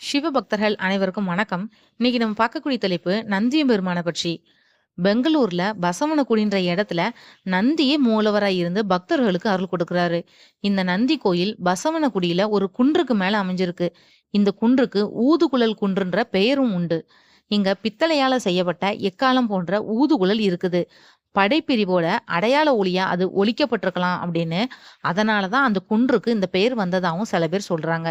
சிவபக்தர்கள் அனைவருக்கும் வணக்கம். இன்னைக்கு நம்ம பார்க்கக்கூடிய தலைப்பு நந்தியம் பெருமானை பற்றி. பெங்களூர்ல பசவனகுடின்ற இடத்துல நந்தியே மூலவராய் இருந்து பக்தர்களுக்கு அருள் கொடுக்கிறாரு. இந்த நந்தி கோயில் பசவனகுடியில ஒரு குன்றுக்கு மேல அமைஞ்சிருக்கு. இந்த குன்றுக்கு ஊதுகுழல் குன்றுன்ற பெயரும் உண்டு. இங்க பித்தளையால செய்யப்பட்ட எக்காலம் போன்ற ஊதுகுழல் இருக்குது. படைப்பிரிவோட அடையாள ஒளியா அது ஒழிக்கப்பட்டிருக்கலாம் அப்படின்னு அதனாலதான் அந்த குன்றுக்கு இந்த பெயர் வந்ததாகவும் சில பேர் சொல்றாங்க.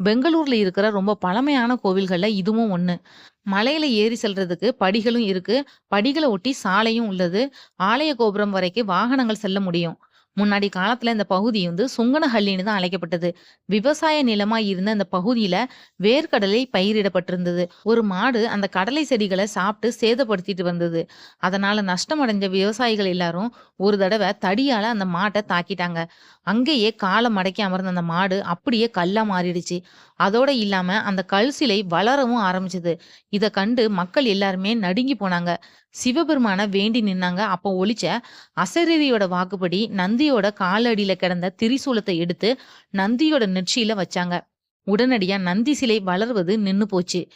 பெங்களூர்ல இருக்கிற ரொம்ப பழமையான கோவில்கள்ல இதுவும் ஒண்ணு. மலையில ஏறி செல்றதுக்கு படிகளும் இருக்கு. படிகளை ஒட்டி சாலையும் உள்ளது. ஆலய கோபுரம் வரைக்கும் வாகனங்கள் செல்ல முடியும். முன்னாடி காலத்துல இந்த பகுதி வந்து சுங்கனஹள்ளின்னு தான் அழைக்கப்பட்டது. விவசாய நிலமா இருந்த அந்த பகுதியில வேர்க்கடலை பயிரிடப்பட்டிருந்தது. ஒரு மாடு அந்த கடலை செடிகளை சாப்பிட்டு சேதப்படுத்திட்டு வந்தது. அதனால நஷ்டம் அடைஞ்ச விவசாயிகள் எல்லாரும் ஒரு தடவை தடியால அந்த மாட்டை தாக்கிட்டாங்க. அங்கேயே காலை மடக்கி அமர்ந்த அந்த மாடு அப்படியே கல்லா மாறிடுச்சு. அதோட இல்லாம அந்த கல் சிலை வளரவும் ஆரம்பிச்சது. இதை கண்டு மக்கள் எல்லாருமே நடுங்கி போனாங்க. சிவபெருமான வேண்டி நின்னாங்க. அப்போ ஒழிச்ச அசரீரியோட வாக்குப்படி நந்தியோட காலடியில கிடந்த திரிசூலத்தை எடுத்து நந்தியோட நெற்றியில வச்சாங்க. உடனடியா நந்தி சிலை வளர்வது நின்னு போச்சு.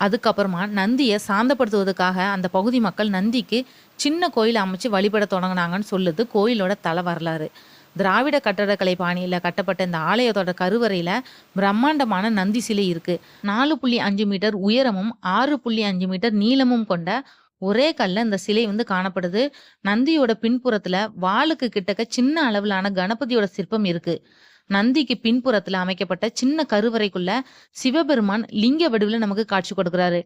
அதுக்கப்புறமா நந்தியை சாந்தப்படுத்துவதற்காக அந்த பகுதி மக்கள் நந்திக்கு சின்ன கோயில் அமைச்சு வழிபட தொடங்கினாங்கன்னு சொல்லுது கோயிலோட தலை வரலாறு. திராவிட கட்டடக்கலை பாணியில் கட்டப்பட்ட இந்த ஆலயத்தோட கருவறையில் பிரம்மாண்டமான நந்தி சிலை இருக்கு. நாலு புள்ளி அஞ்சு மீட்டர் உயரமும் ஆறு புள்ளி அஞ்சு மீட்டர் நீளமும் கொண்ட ஒரே கல்ல இந்த சிலை வந்து காணப்படுது. நந்தியோட பின்புறத்துல வாளுக்கு கிட்டக்க சின்ன அளவிலான கணபதியோட சிற்பம் இருக்கு. நந்திக்கு பின்புறத்துல அமைக்கப்பட்ட சின்ன கருவறைக்குள்ள சிவபெருமான் லிங்க வடிவில் நமக்கு காட்சி கொடுக்கிறாரு.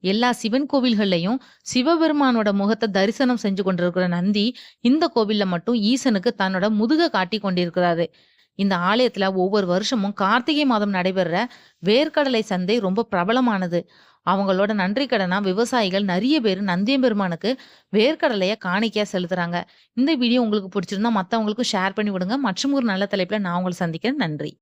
எல்லா சிவன் கோவில்கள்லையும் சிவபெருமானோட முகத்தை தரிசனம் செஞ்சு கொண்டிருக்கிற நந்தி இந்த கோவில்ல மட்டும் ஈசனுக்கு தன்னோட முதுக காட்டி கொண்டிருக்கிறாரு. இந்த ஆலயத்துல ஒவ்வொரு வருஷமும் கார்த்திகை மாதம் நடைபெற வேர்க்கடலை சந்தை ரொம்ப பிரபலமானது. அவங்களோட நன்றி கடனா விவசாயிகள் நிறைய பேர் நந்தியம்பெருமானுக்கு வேர்க்கடலைய காணிக்கையா செலுத்துறாங்க. இந்த வீடியோ உங்களுக்கு பிடிச்சிருந்தா மத்தவங்களுக்கும் ஷேர் பண்ணி விடுங்க. மற்றும் ஒரு நல்ல தலைப்புல நான் உங்களை சந்திக்கிறேன். நன்றி.